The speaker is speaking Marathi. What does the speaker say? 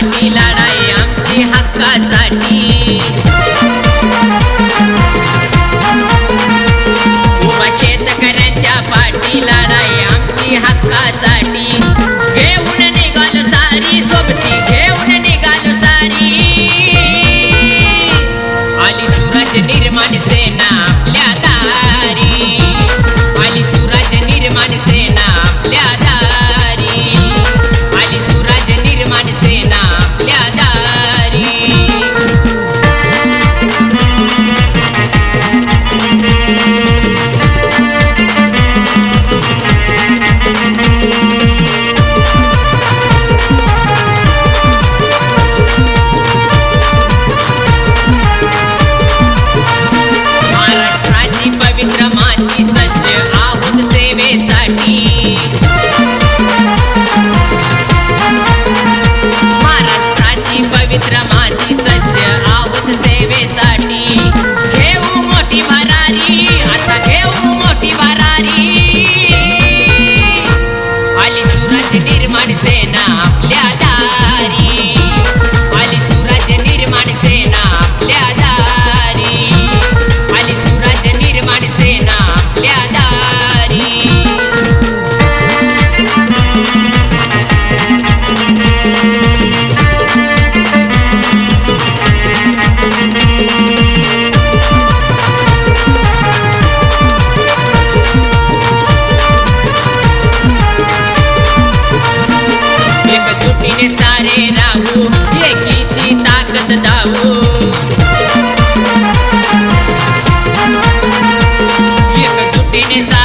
पाठी लढाई आमची हक्कासाठी. उभा शेतकऱ्यांच्या पाठी लढाई आमची हक्कासाठी. घेऊन निघाल सारी सोबती घेऊन निघाल सारी. आली सूरज निर्माण सेना आपल्या दारी. आली सूरज निर्माण सेना आपल्या निर्माण सेना आपल्या दारी. आली निर्माण सेना आपल्या दारी. एकजुटीने सारे राहू. happiness